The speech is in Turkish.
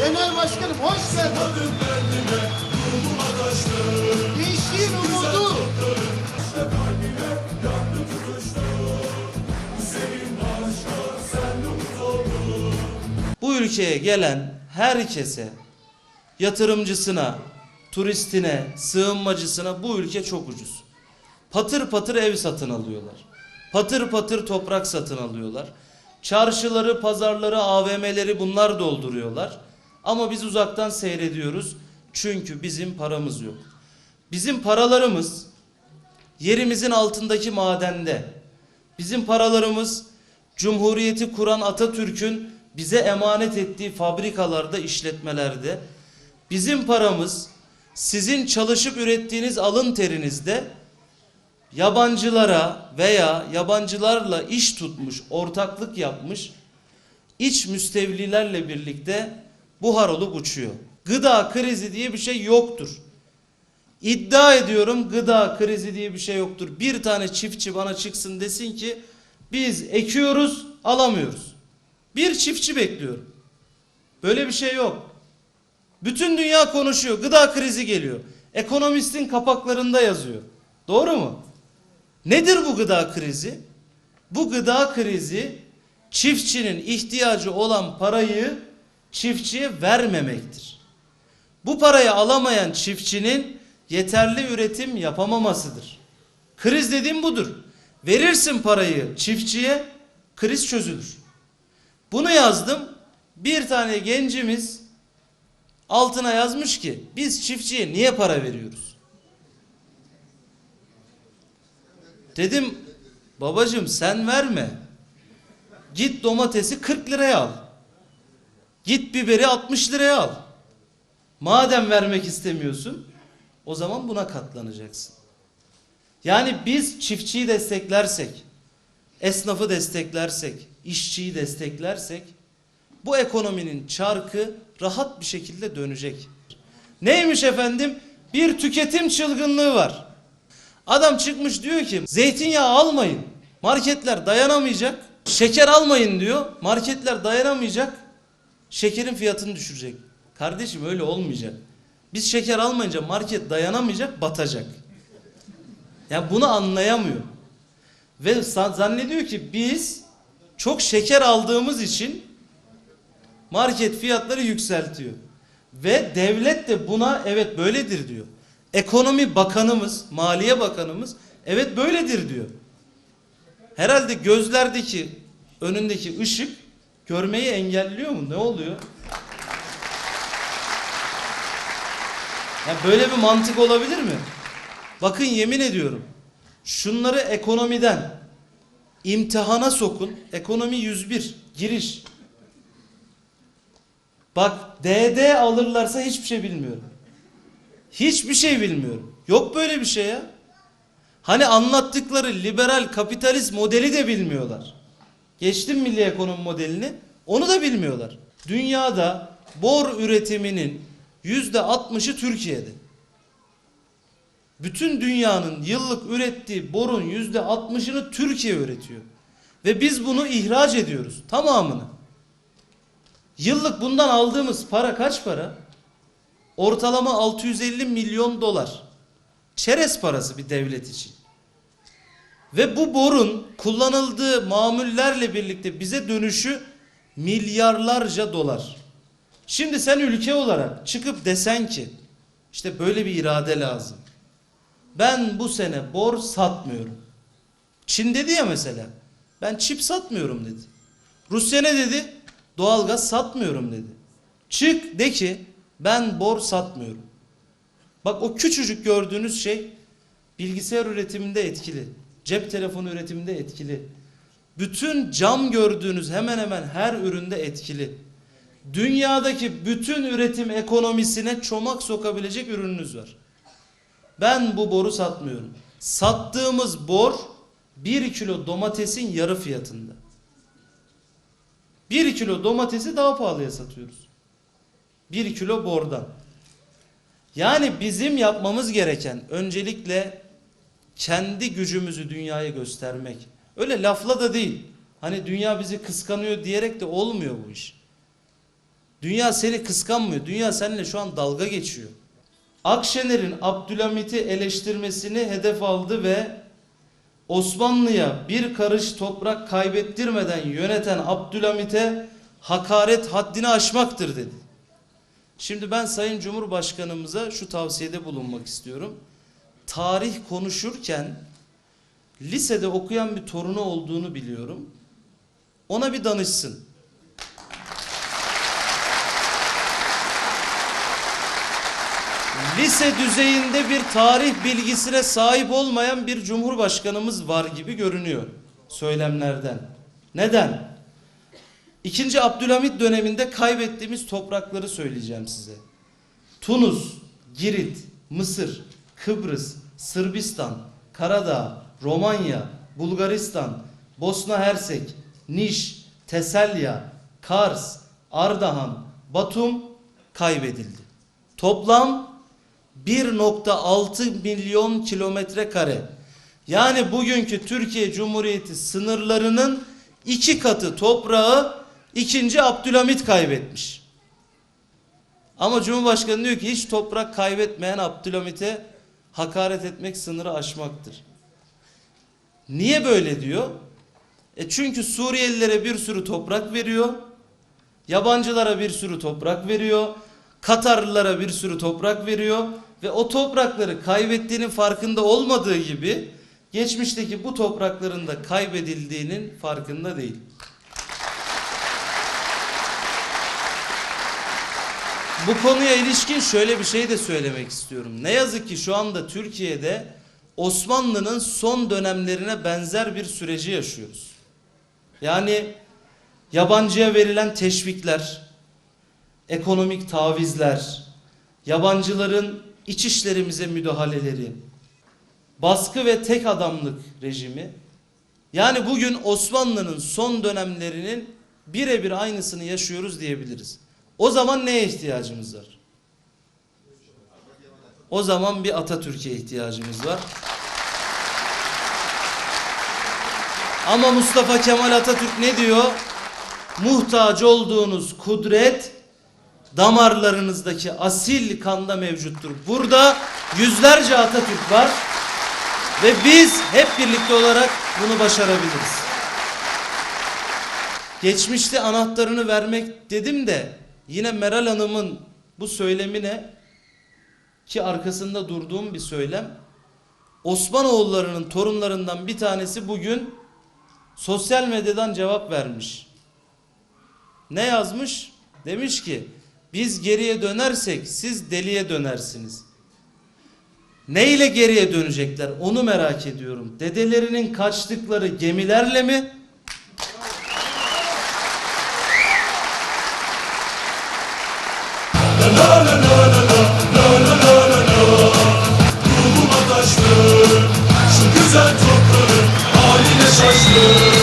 Genel Başkanım hoş geldin. Gençliğin umudu. Bu ülkeye gelen herkese, yatırımcısına, turistine, sığınmacısına bu ülke çok ucuz. Patır patır ev satın alıyorlar. Patır patır toprak satın alıyorlar. Çarşıları, pazarları, AVM'leri bunlar dolduruyorlar. Ama biz uzaktan seyrediyoruz. Çünkü bizim paramız yok. Bizim paralarımız yerimizin altındaki madende. Bizim paralarımız Cumhuriyeti kuran Atatürk'ün bize emanet ettiği fabrikalarda, işletmelerde. Bizim paramız sizin çalışıp ürettiğiniz alın terinizde yabancılara veya yabancılarla iş tutmuş, ortaklık yapmış iç müstevlilerle birlikte buhar olup uçuyor. Gıda krizi diye bir şey yoktur. İddia ediyorum gıda krizi diye bir şey yoktur. Bir tane çiftçi bana çıksın desin ki biz ekiyoruz alamıyoruz. Bir çiftçi bekliyorum. Böyle bir şey yok. Bütün dünya konuşuyor. Gıda krizi geliyor. Ekonomistin kapaklarında yazıyor. Doğru mu? Nedir bu gıda krizi? Bu gıda krizi çiftçinin ihtiyacı olan parayı çiftçiye vermemektir. Bu parayı alamayan çiftçinin yeterli üretim yapamamasıdır. Kriz dediğim budur. Verirsin parayı çiftçiye, kriz çözülür. Bunu yazdım. Bir tane gencimiz altına yazmış ki biz çiftçiye niye para veriyoruz? Dedim babacım sen verme. Git domatesi 40 liraya al. Git biberi 60 liraya al. Madem vermek istemiyorsun o zaman buna katlanacaksın. Yani biz çiftçiyi desteklersek, esnafı desteklersek, işçiyi desteklersek bu ekonominin çarkı rahat bir şekilde dönecek. Neymiş efendim? Bir tüketim çılgınlığı var. Adam çıkmış diyor ki zeytinyağı almayın. Marketler dayanamayacak. Şeker almayın diyor. Marketler dayanamayacak. Şekerin fiyatını düşürecek. Kardeşim öyle olmayacak. Biz şeker almayınca market dayanamayacak, batacak. Ya bunu anlayamıyor. Ve zannediyor ki biz çok şeker aldığımız için market fiyatları yükseltiyor. Ve devlet de buna evet böyledir diyor. Ekonomi Bakanımız, Maliye Bakanımız evet böyledir diyor. Herhalde gözlerdeki önündeki ışık görmeyi engelliyor mu? Ne oluyor? Ya böyle bir mantık olabilir mi? Bakın yemin ediyorum. Şunları ekonomiden imtihana sokun. Ekonomi 101 giriş. Bak DD alırlarsa hiçbir şey bilmiyorum. Hiçbir şey bilmiyorum. Yok böyle bir şey ya. Hani anlattıkları liberal kapitalist modeli de bilmiyorlar. Geçtim milli ekonomi modelini. Onu da bilmiyorlar. Dünyada bor üretiminin yüzde 60'ı Türkiye'de. Bütün dünyanın yıllık ürettiği borun yüzde 60'ını Türkiye üretiyor. Ve biz bunu ihraç ediyoruz. Tamamını. Yıllık bundan aldığımız para kaç para? Ortalama 650 milyon dolar. Çerez parası bir devlet için. Ve bu borun kullanıldığı mamullerle birlikte bize dönüşü milyarlarca dolar. Şimdi sen ülke olarak çıkıp desen ki işte böyle bir irade lazım. Ben bu sene bor satmıyorum. Çin dedi ya mesela. Ben çip satmıyorum dedi. Rusya ne dedi? Doğalgaz satmıyorum dedi. Çık de ki ben bor satmıyorum. Bak o küçücük gördüğünüz şey bilgisayar üretiminde etkili. Cep telefonu üretiminde etkili. Bütün cam gördüğünüz hemen hemen her üründe etkili. Dünyadaki bütün üretim ekonomisine çomak sokabilecek ürününüz var. Ben bu boru satmıyorum. Sattığımız bor 1 kilo domatesin yarı fiyatında. 1 kilo domatesi daha pahalıya satıyoruz. 1 kilo bordan. Yani bizim yapmamız gereken öncelikle kendi gücümüzü dünyaya göstermek. Öyle lafla da değil. Hani dünya bizi kıskanıyor diyerek de olmuyor bu iş. Dünya seni kıskanmıyor. Dünya seninle şu an dalga geçiyor. Akşener'in Abdülhamit'i eleştirmesini hedef aldı ve Osmanlı'ya bir karış toprak kaybettirmeden yöneten Abdülhamit'e hakaret haddini aşmaktır dedi. Şimdi ben Sayın Cumhurbaşkanımıza şu tavsiyede bulunmak istiyorum. Tarih konuşurken lisede okuyan bir torunu olduğunu biliyorum. Ona bir danışsın. Lise düzeyinde bir tarih bilgisine sahip olmayan bir cumhurbaşkanımız var gibi görünüyor söylemlerden. Neden? İkinci Abdülhamit döneminde kaybettiğimiz toprakları söyleyeceğim size. Tunus, Girit, Mısır, Kıbrıs, Sırbistan, Karadağ, Romanya, Bulgaristan, Bosna Hersek, Niş, Teselya, Kars, Ardahan, Batum kaybedildi. Toplam 1.6 milyon kilometre kare. Yani bugünkü Türkiye Cumhuriyeti sınırlarının iki katı toprağı 2. Abdülhamit kaybetmiş. Ama Cumhurbaşkanı diyor ki hiç toprak kaybetmeyen Abdülhamit'e hakaret etmek sınırı aşmaktır. Niye böyle diyor? E çünkü Suriyelilere bir sürü toprak veriyor. Yabancılara bir sürü toprak veriyor. Katarlılara bir sürü toprak veriyor ve o toprakları kaybettiğinin farkında olmadığı gibi geçmişteki bu toprakların da kaybedildiğinin farkında değil. Bu konuya ilişkin şöyle bir şey de söylemek istiyorum. Ne yazık ki şu anda Türkiye'de Osmanlı'nın son dönemlerine benzer bir süreci yaşıyoruz. Yani yabancıya verilen teşvikler, ekonomik tavizler, yabancıların iç işlerimize müdahaleleri, baskı ve tek adamlık rejimi. Yani bugün Osmanlı'nın son dönemlerinin birebir aynısını yaşıyoruz diyebiliriz. O zaman neye ihtiyacımız var? O zaman bir Atatürk'e ihtiyacımız var. Ama Mustafa Kemal Atatürk ne diyor? Muhtaç olduğunuz kudret damarlarınızdaki asil kanda mevcuttur. Burada yüzlerce Atatürk var ve biz hep birlikte olarak bunu başarabiliriz. Geçmişte anahtarını vermek dedim de yine Meral Hanım'ın bu söylemine ki arkasında durduğum bir söylem Osmanoğullarının torunlarından bir tanesi bugün sosyal medyadan cevap vermiş. Ne yazmış? Demiş ki biz geriye dönersek siz deliye dönersiniz. Ne ile geriye dönecekler onu merak ediyorum. Dedelerinin kaçtıkları gemilerle mi? Ruhuma taştı Şu güzel toprağın haline şaştı.